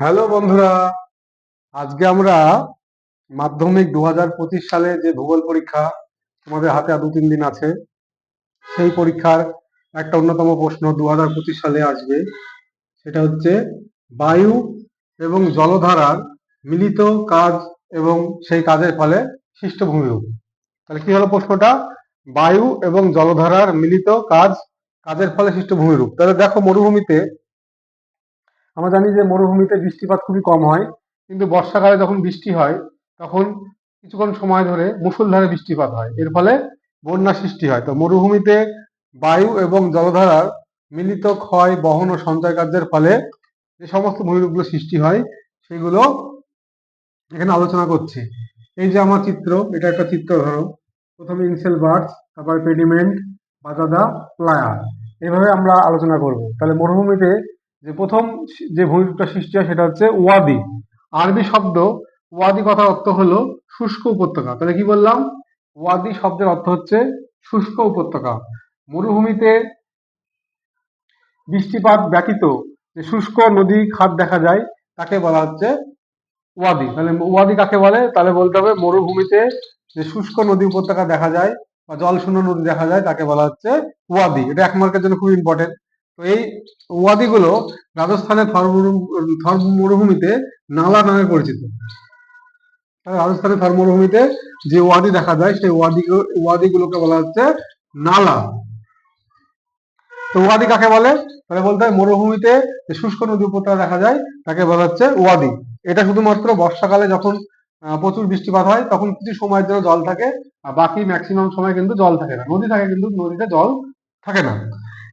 Hello বন্ধুরা, আজকে আমরা মাধ্যমিক দু সালে যে ভূগোল পরীক্ষা তোমাদের হাতে আর দু তিন দিন আছে, সেই পরীক্ষার একটা অন্যতম প্রশ্ন দু সালে আসবে। সেটা হচ্ছে, বায়ু এবং জলধারার মিলিত কাজ এবং সেই কাজের ফলে সৃষ্ট ভূমিরূপ তাহলে কি হলো প্রশ্নটা? বায়ু এবং জলধারার মিলিত কাজ, কাজের ফলে সৃষ্ট ভূমিরূপ তাহলে দেখো মরুভূমিতে আমরা জানি যে মরুভূমিতে বৃষ্টিপাত খুবই কম হয়, কিন্তু বর্ষাকালে যখন বৃষ্টি হয়, তখন কিছুক্ষণ সময় ধরে মুসলধারে বৃষ্টিপাত হয়। এর ফলে বন্যা সৃষ্টি হয়। তো মরুভূমিতে বায়ু এবং জলধারার মিলিত ক্ষয়, বহন ও সঞ্চয় কার্যের ফলে যে সমস্ত ভূমিরূপগুলো সৃষ্টি হয়, সেগুলো এখানে আলোচনা করছি। এই যে আমার চিত্র, এটা একটা চিত্র ধরো। প্রথমে ইনসেল বার্ডস, তারপর পেডিমেন্ট, বাজাদা প্লায়া এইভাবে আমরা আলোচনা করব। তাহলে মরুভূমিতে যে প্রথম যে ভূমিরূপটা সৃষ্টি হয় সেটা হচ্ছে ওয়াদি। আরবি শব্দ, ওয়াদি কথার অর্থ হলো শুষ্ক উপত্যকা। তাহলে কি বললাম? ওয়াদি শব্দের অর্থ হচ্ছে শুষ্ক উপত্যকা। মরুভূমিতে বৃষ্টিপাত ব্যতীত যে শুষ্ক নদী খাত দেখা যায়, তাকে বলা হচ্ছে ওয়াদি। তাহলে ওয়াদি কাকে বলে? তাহলে বলতে হবে মরুভূমিতে যে শুষ্ক নদী উপত্যকা দেখা যায় বা জল শূন্য নদী দেখা যায়, তাকে বলা হচ্ছে ওয়াদি। এটা এক মার্কের জন্য খুব ইম্পর্টেন্ট তো এই ওয়াদিগুলো রাজস্থানের থর মরুভূমিতে নালা নামে পরিচিত। রাজস্থানের থর মরুভূমিতে যে ওয়াদি দেখা যায়, সেই ওয়াদি ওয়াদিগুলোকে বলা হচ্ছে নালা। তো ওয়াদি কাকে বলে? তাহলে বলতে হয় মরুভূমিতে শুষ্ক নদী উপত্যকা দেখা যায়, তাকে বলা হচ্ছে ওয়াদি এটা শুধুমাত্র বর্ষাকালে যখন প্রচুর বৃষ্টিপাত হয়, তখন কিছু সময়ের জন্য জল থাকে, আর বাকি ম্যাক্সিমাম সময় কিন্তু জল থাকে না। নদী থাকে কিন্তু নদীতে জল থাকে না।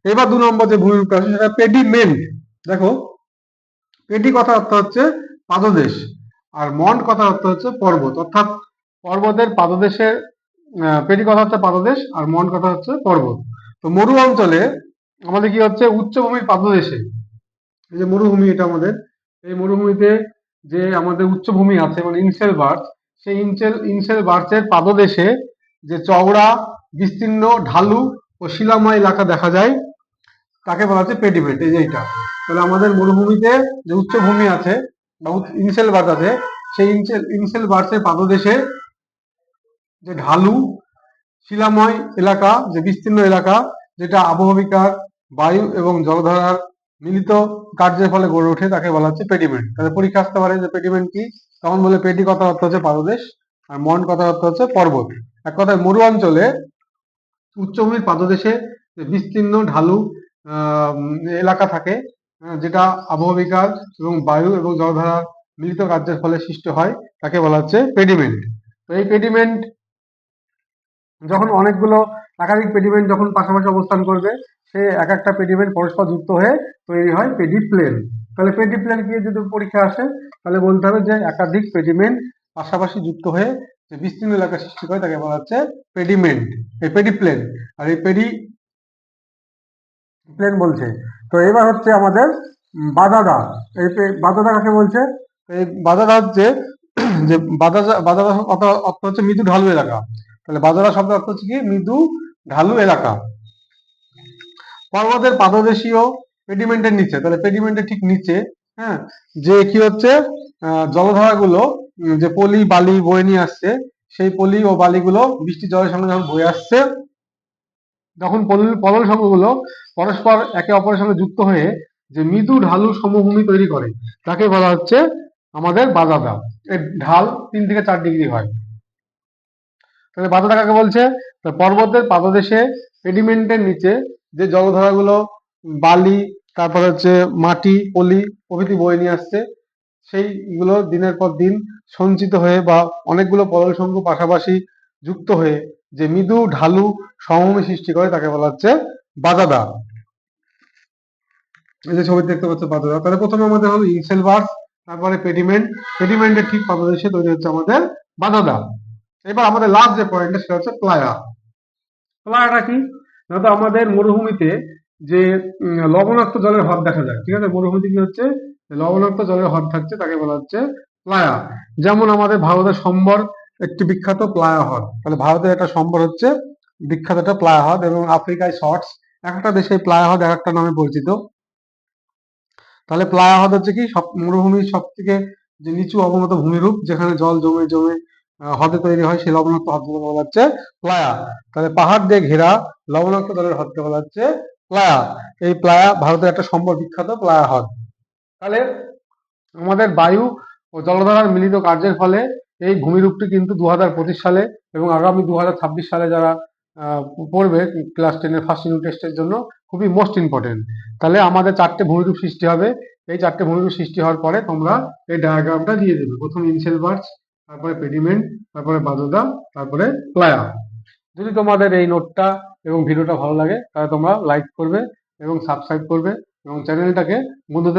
এবার দু নম্বর যে আছে সেটা পেডিমেন্ট দেখো পেডি কথা অর্থ হচ্ছে পাদদেশ আর মন্ড কথা অর্থ হচ্ছে পর্বত। অর্থাৎ পর্বতের পাদদেশের আহ, পেডি কথা হচ্ছে পাদদেশ আর মন কথা হচ্ছে পর্বত। তো মরু অঞ্চলে আমাদের কি হচ্ছে? উচ্চভূমির পাদদেশে। এই যে মরুভূমি এটা আমাদের। এই মরুভূমিতে যে আমাদের উচ্চভূমি আছে মানে ইনসেল বার্চ সেই ইনসেল ইনসেল বার্চের পাদদেশে যে চওড়া বিস্তীর্ণ ঢালু ও শিলাময় এলাকা দেখা যায় তাকে বলা হচ্ছে পেডিমেন্ট এই যে তাহলে আমাদের মরুভূমিতে যে উচ্চভূমি আছে, বা ইনসেল বার্চ আছে, সেই ইনসেল ইনসেল বার্চের পাদদেশে যে ঢালু, শিলাময় এলাকা, যে বিস্তীর্ণ এলাকা, যেটা আবহবিকার বায়ু এবং জলধারার মিলিত কার্যের ফলে গড়ে ওঠে, তাকে বলা হচ্ছে পেডিমেন্ট তাহলে পরীক্ষা আসতে পারে যে পেডিমেন্ট কি? তখন বলে পেটি কথা অর্থ হচ্ছে পাদদেশ, আর মন্ড কথা অর্থ হচ্ছে পর্বত। এক কথায় মরু অঞ্চলে উচ্চভূমির পাদদেশে বিস্তীর্ণ ঢালু এলাকা থাকে যেটা আবহবিকার এবং বায়ু এবং জলধারা মিলিত কার্যের ফলে সৃষ্টি হয়, তাকে বলা হচ্ছে পেডিমেন্ট। তো এই পেডিমেন্ট যখন অনেকগুলো একাধিক পেডিমেন্ট যখন পাশাপাশি অবস্থান করবে, সে এক একটা পেডিমেন্ট পরস্পর যুক্ত হয়ে তৈরি হয় পেডিপ্লেন। তাহলে পেডিপ্লেন কি যদি পরীক্ষা আসে, তাহলে বলতে হবে যে একাধিক পেডিমেন্ট পাশাপাশি যুক্ত হয়ে যে বিস্তীর্ণ এলাকা সৃষ্টি করে, তাকে বলা হচ্ছে পেডিমেন্ট, এই পেডিপ্লেন। আর এই পেডি প্লেন বলছে। তো এবার হচ্ছে আমাদের বাদাদা এই বাদাদা কাকে বলছে? এই বাদাদা হচ্ছে যে বাদাদা বাদাদা অর্থ হচ্ছে মৃদু ঢালু এলাকা। তাহলে বাদাদা শব্দ অর্থ হচ্ছে কি? মৃদু ঢালু এলাকা। পর্বতের পাদদেশীয় পেডিমেন্টের নিচে, তাহলে পেডিমেন্টের ঠিক নিচে হ্যাঁ যে কি হচ্ছে? জলধারাগুলো যে পলি, বালি বয়ে নিয়ে আসছে, সেই পলি ও বালিগুলো বৃষ্টি জলের সঙ্গে যখন বয়ে আসছে তখন পলল সংঘগুলো পরস্পর একে অপরের সঙ্গে যুক্ত হয়ে যে মৃদু ঢালু সমভূমি তৈরি করে, তাকে বলা হচ্ছে আমাদের বাজাদা এর ঢাল তিন থেকে চার ডিগ্রি হয়। তাহলে বাজাদা কাকে বলছে? পর্বতের পাদদেশে পেডিমেন্টের নিচে যে জলধারাগুলো, বালি, তারপর হচ্ছে মাটি, পলি প্রভৃতি বয়ে নিয়ে আসছে, সেইগুলো দিনের পর দিন সঞ্চিত হয়ে বা অনেকগুলো পলল সংঘ পাশাপাশি যুক্ত হয়ে যে মৃদু ঢালু সমভূমি সৃষ্টি করে তাকে বলা হচ্ছে বাজাদা। এই যে ছবি দেখতে পাচ্ছ বাজাদা। তাহলে প্রথমে আমাদের হলো ইনসেল বার্স, তারপরে পেডিমেন্ট। পেডিমেন্টের ঠিক পাদদেশে তৈরি হচ্ছে আমাদের বাজাদা। এবার আমাদের লাস্ট যে পয়েন্ট সেটা হচ্ছে প্লায়া। প্লায়াটা কি? না তো আমাদের মরুভূমিতে যে লবণাক্ত জলের হ্রদ দেখা যায়। ঠিক আছে? মরুভূমিতে কি হচ্ছে? লবণাক্ত জলের হ্রদ থাকছে, তাকে বলা হচ্ছে প্লায়া। যেমন আমাদের ভারতের সম্বর একটি বিখ্যাত প্লায়া হ্রদ তাহলে ভারতের একটা সম্বর হচ্ছে বিখ্যাত একটা প্লায়া হ্রদ এবং আফ্রিকায় শর্টস, এক একটা দেশে প্লায়া হ্রদ এক একটা নামে পরিচিত। তাহলে প্লায়া হ্রদ হচ্ছে কি? সব মরুভূমির সব থেকে যে নিচু অবনত ভূমিরূপ, যেখানে জল জমে জমে হ্রদে তৈরি হয়, সেই লবণাক্ত হ্রদকে বলা হচ্ছে প্লায়া তাহলে পাহাড় দিয়ে ঘেরা লবণাক্ত জলের হ্রদকে বলা হচ্ছে প্লায়া এই প্লায়া ভারতের একটা সম্বর বিখ্যাত প্লায়া হ্রদ তাহলে আমাদের বায়ু ও জলধারার মিলিত কার্যের ফলে এই ভূমিরূপটি কিন্তু দু সালে এবং আগামী দু সালে যারা পড়বে ক্লাস টেনের ফার্স্ট ইউনিট টেস্টের জন্য, খুবই মোস্ট ইম্পর্টেন্ট তাহলে আমাদের চারটে ভূমিরূপ সৃষ্টি হবে। এই চারটে ভূমিরূপ সৃষ্টি হওয়ার পরে তোমরা এই ডায়াগ্রামটা দিয়ে দেবে। প্রথম ইনসেল বার্চ তারপরে পেডিমেন্ট তারপরে বাদোদা তারপরে প্লায়া যদি তোমাদের এই নোটটা এবং ভিডিওটা ভালো লাগে, তাহলে তোমরা লাইক করবে এবং সাবস্ক্রাইব করবে এবং চ্যানেলটাকে বন্ধুদের